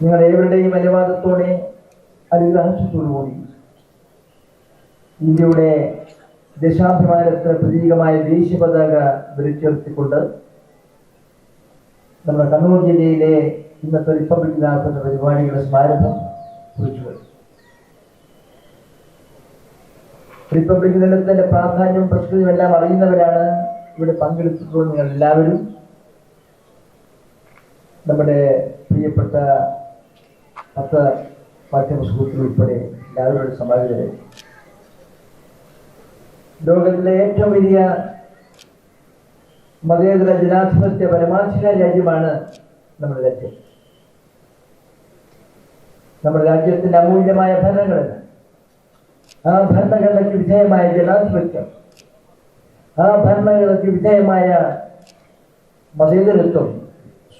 നിങ്ങൾ ഏവരുടെയും അനുവാദത്തോടെ അനുഗ്രഹിച്ചതോടുകൂടി ഇന്ത്യയുടെ ദേശാഭിമാനത്തിന് പ്രതീകമായ ദേശീയ പതാക വിളിച്ചുയർത്തിക്കൊണ്ട് നമ്മുടെ കണ്ണൂർ ജില്ലയിലെ ഇന്നത്തെ റിപ്പബ്ലിക് ദിനാഘോഷ പരിപാടികളുടെ സ്മാരകം കുറിച്ചു റിപ്പബ്ലിക് ദിനത്തിന്റെ പ്രാധാന്യവും പ്രസ്തുതിയും എല്ലാം അറിയുന്നവരാണ് ഇവിടെ പങ്കെടുത്തിട്ടുള്ളത് നിങ്ങൾ എല്ലാവരും നമ്മുടെ പ്രിയപ്പെട്ട പത്ത് പാഠ്യപുസ്തകത്തിൽ ഉൾപ്പെടെ എല്ലാവരുടെ സമാജരെ ലോകത്തിലെ ഏറ്റവും വലിയ മതേതര ജനാധിപത്യ പരമാധികാര രാജ്യമാണ് നമ്മുടെ രാജ്യം. നമ്മുടെ രാജ്യത്തിന്റെ അമൂല്യമായ ഭരണഘടന ആ ഭരണഘടനയ്ക്ക് വിധേയമായ ജനാധിപത്യം ആ ഭരണഘടനയ്ക്ക് വിധേയമായ മതേതരത്വം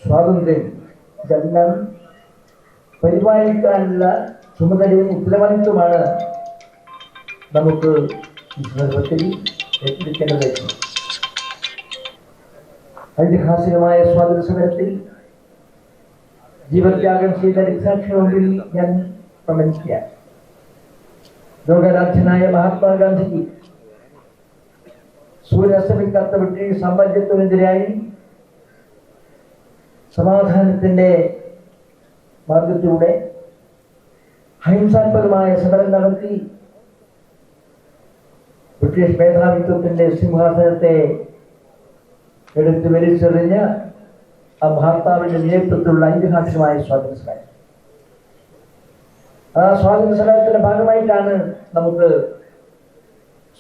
സ്വാതന്ത്ര്യം ഇതെല്ലാം പരിപാലിക്കാനുള്ള ചുമതലയും ഉത്തരവാദിത്വമാണ് നമുക്ക് ഈ സന്ദർഭത്തിൽ ഏറ്റെടുക്കേണ്ടതായിരുന്നു ഐതിഹാസികമായ സ്വാതന്ത്ര്യ സമരത്തിൽ ജീവത്യാഗം ചെയ്ത രക്താക്ഷി മുമ്പിൽ ഞാൻ പ്രമണിക്കുകയാണ് ലോകരാജ്യനായ മഹാത്മാഗാന്ധിജി സൂര്യാസ്തമിക്കാത്ത ബ്രിട്ടീഷ് സാമ്രാജ്യത്തിനെതിരായി സമാധാനത്തിന്റെ മാർഗത്തിലൂടെ അഹിംസാത്മകമായ സമരം നടത്തി ബ്രിട്ടീഷ് മേധാവിത്വത്തിന്റെ സിംഹാസനത്തെ എടുത്ത് വലിച്ചെറിഞ്ഞ് ആ ഭർത്താവിന്റെ നേതൃത്വത്തിലുള്ള ഐതിഹാസികമായ സ്വാതന്ത്ര്യ സമരം ആ സ്വാതന്ത്ര്യ സമരത്തിന്റെ ഭാഗമായിട്ടാണ് നമുക്ക്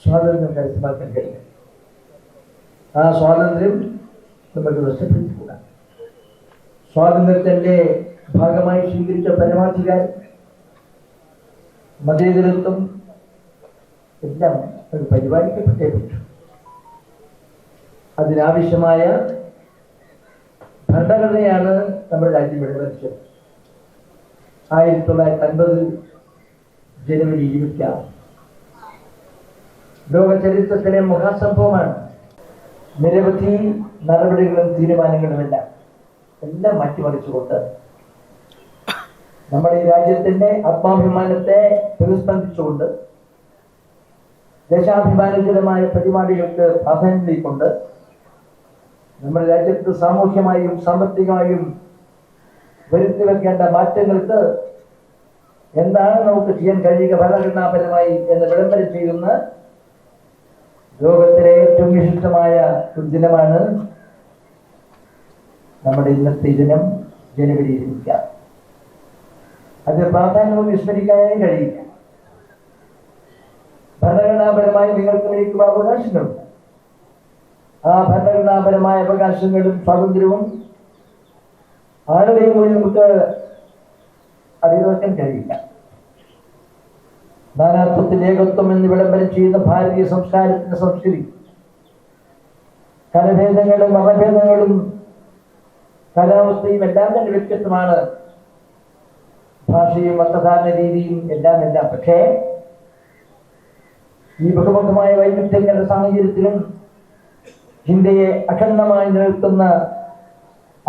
സ്വാതന്ത്ര്യം കരസ്ഥമാക്കാൻ കഴിയുന്നത്. ആ സ്വാതന്ത്ര്യം നമുക്ക് നഷ്ടപ്പെടുത്തിക്കൂടാ. സ്വാതന്ത്ര്യത്തിന്റെ ഭാഗമായി സ്വീകരിച്ച പരമാധികാരം മതേതരത്വം എല്ലാം അത് പരിപാലിക്കപ്പെട്ടേ പറ്റൂ അതിനാവശ്യമായ ഭരണഘടനയാണ് നമ്മുടെ രാജ്യം വെളിവരച്ചത് ആയിരത്തി തൊള്ളായിരത്തി അൻപത് ജനുവരി ഇരുപത്തി ആറ് ലോക ചരിത്രത്തിലെ മഹാസംഭവമാണ് നിരവധി നടപടികളും തീരുമാനങ്ങളുമെല്ലാം എല്ലാം മാറ്റിമറിച്ചുകൊണ്ട് നമ്മുടെ ഈ രാജ്യത്തിന്റെ ആത്മാഭിമാനത്തെ പ്രതിസ്പന്ദിച്ചുകൊണ്ട് ദേശാഭിമാനജനമായ പരിപാടികൾക്ക് പ്രാധാന്യം നൽകിക്കൊണ്ട് നമ്മുടെ രാജ്യത്ത് സാമൂഹ്യമായും സാമ്പത്തികമായും വരുത്തി വെക്കേണ്ട മാറ്റങ്ങൾക്ക് എന്താണ് നമുക്ക് ചെയ്യാൻ കഴിയുക ഭരണഘടനാപരമായി എന്ന് വിളംബരം ചെയ്യുന്ന ലോകത്തിലെ ഏറ്റവും വിശിഷ്ടമായ ഒരു ദിനമാണ് നമ്മുടെ ഇന്നത്തെ ദിനം ജനുവരി ഇരുപത്തിയാറ് അതിന് പ്രാധാന്യം വിസ്മരിക്കാനേ കഴിയില്ല. ഭരണഘടനാപരമായി നിങ്ങൾക്ക് വിളിക്കുന്ന അവകാശങ്ങളുണ്ട് ആ ഭരണഘടനാപരമായ അവകാശങ്ങളും സ്വാതന്ത്ര്യവും ആരുടെയും കൂടി നമുക്ക് അടിവെക്കാൻ കഴിയില്ല. നാനാത്വത്തിൽ ഏകത്വം എന്ന് വിളംബരം ചെയ്യുന്ന ഭാരതീയ സംസ്കാരത്തിന്റെ സംസ്കൃതി കലഭേദങ്ങളും മതഭേദങ്ങളും കാലാവസ്ഥയും എല്ലാം തന്നെ വ്യത്യസ്തമാണ്. ഭാഷയും വസ്ത്രധാരണ രീതിയും എല്ലാം എല്ലാം. പക്ഷേ ഈ ബഹുമുഖമായ വൈവിധ്യങ്ങളുടെ സാഹചര്യത്തിലും ഇന്ത്യയെ അഖണ്ഡമായി നിലനിർത്തുന്ന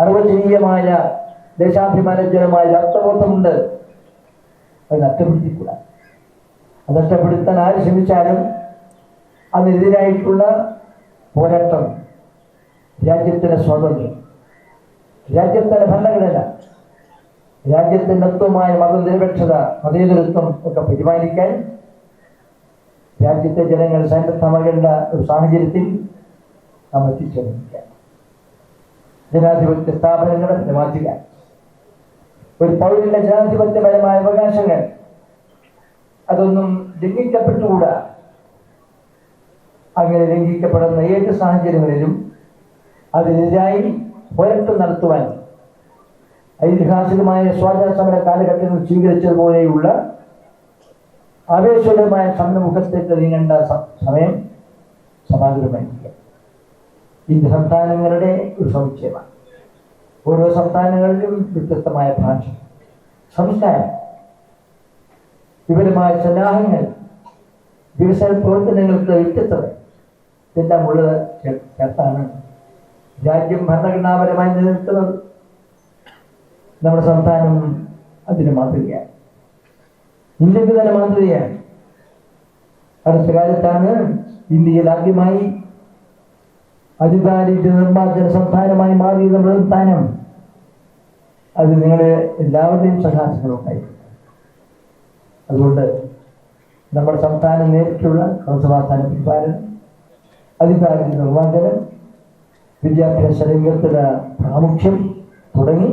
അർവചനീയമായ ദേശാഭിമാനജനമായ രാഷ്ട്രബോധമുണ്ട്. അത് നഷ്ടപ്പെടുത്തിക്കൂടാ അത് നഷ്ടപ്പെടുത്താൻ ആര് ശ്രമിച്ചാലും അതിനെതിരായിട്ടുള്ള പോരാട്ടം രാജ്യത്തിന്റെ സ്വാതന്ത്ര്യം. രാജ്യത്തിന്റെ ഭരണഘടന. രാജ്യത്തിന്റെ മൊത്തമായ മതനിരപേക്ഷത മതേതരത്വം ഒക്കെ പരിപാലിക്കാൻ രാജ്യത്തെ ജനങ്ങൾ സന്നദ്ധമാകേണ്ട ഒരു സാഹചര്യത്തിൽ നാം എത്തിച്ചേർന്നിരിക്കുക ജനാധിപത്യ സ്ഥാപനങ്ങളെ മാറ്റുക ഒരു പൗരന്റെ ജനാധിപത്യപരമായ അവകാശങ്ങൾ അതൊന്നും ലംഘിക്കപ്പെട്ടുകൂടാ. അങ്ങനെ ലംഘിക്കപ്പെടുന്ന ഏത് സാഹചര്യങ്ങളിലും അതിനെതിരായി പോരാട്ടം നടത്തുവാൻ ഐതിഹാസികമായ സ്വാതന്ത്ര്യ സമര കാലഘട്ടങ്ങൾ സ്വീകരിച്ചതുപോലെയുള്ള ആവേശകരമായ സമ്മുഖത്തേക്ക് നീങ്ങേണ്ട സമയം സമാന്തരമായിരിക്കുക ഇന്ത്യ സംസ്ഥാനങ്ങളുടെ ഒരു സമുച്ചയമാണ്. ഓരോ സംസ്ഥാനങ്ങളിലും വ്യത്യസ്തമായ ഭാഷ സംസ്കാരം. വിപുലമായ സന്നാഹങ്ങൾ. വികസന പ്രവർത്തനങ്ങൾക്ക് വ്യത്യസ്തത. ഇതെല്ലാം ഉള്ളത് ചേർത്താണ് രാജ്യം ഭരണഘടനാപരമായി നിലനിൽക്കുന്നത്. നമ്മുടെ സംസ്ഥാനം അതിന് മാതൃകയാണ്. ഇന്ത്യയ്ക്ക് തന്നെ മാതൃകയാണ്. അടുത്ത കാലത്താണ് ഇന്ത്യയിൽ ആദ്യമായി അതിദാരിദ്ര്യ നിർമ്മാർജന സംസ്ഥാനമായി മാറിയ നമ്മുടെ സംസ്ഥാനം അത് നിങ്ങളെ എല്ലാവരുടെയും സഹാസങ്ങളുണ്ടായി അതുകൊണ്ട് നമ്മുടെ സംസ്ഥാനം നേരിട്ടുള്ള ക്രമസമാധാന പരിപാലനം അതിദാരിദ്ര്യ നിർമ്മാർജനം വിദ്യാഭ്യാസ രംഗത്തിലെ പ്രാമുഖ്യം തുടങ്ങി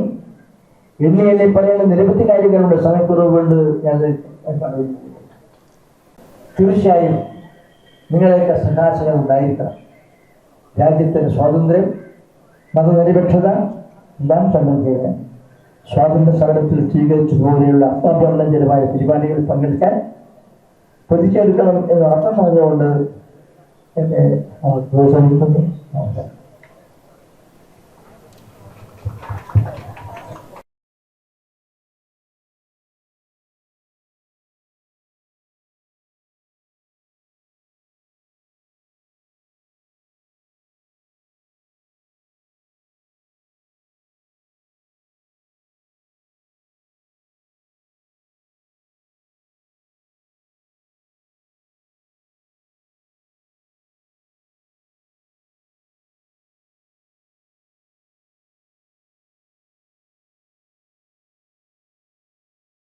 എണ്ണി എന്നെ പറയുന്ന നിരവധി കാര്യങ്ങളുണ്ട്. സമയക്കുറവ് കൊണ്ട് ഞാൻ. തീർച്ചയായും നിങ്ങളെയൊക്കെ സഹാസനം ഉണ്ടായിരിക്കണം. രാജ്യത്തിന് സ്വാതന്ത്ര്യം മതനിരപേക്ഷത എല്ലാം സംബന്ധിക്കാൻ സ്വാതന്ത്ര്യ സമരത്തിൽ സ്വീകരിച്ചു പോലെയുള്ള അപവർണജനമായ പരിപാടികളിൽ പങ്കെടുക്കാൻ പ്രതിച്ചെടുക്കണം എന്ന് അർത്ഥം പറഞ്ഞുകൊണ്ട് എന്നെ അവർ പ്രോത്സാഹിക്കുന്നു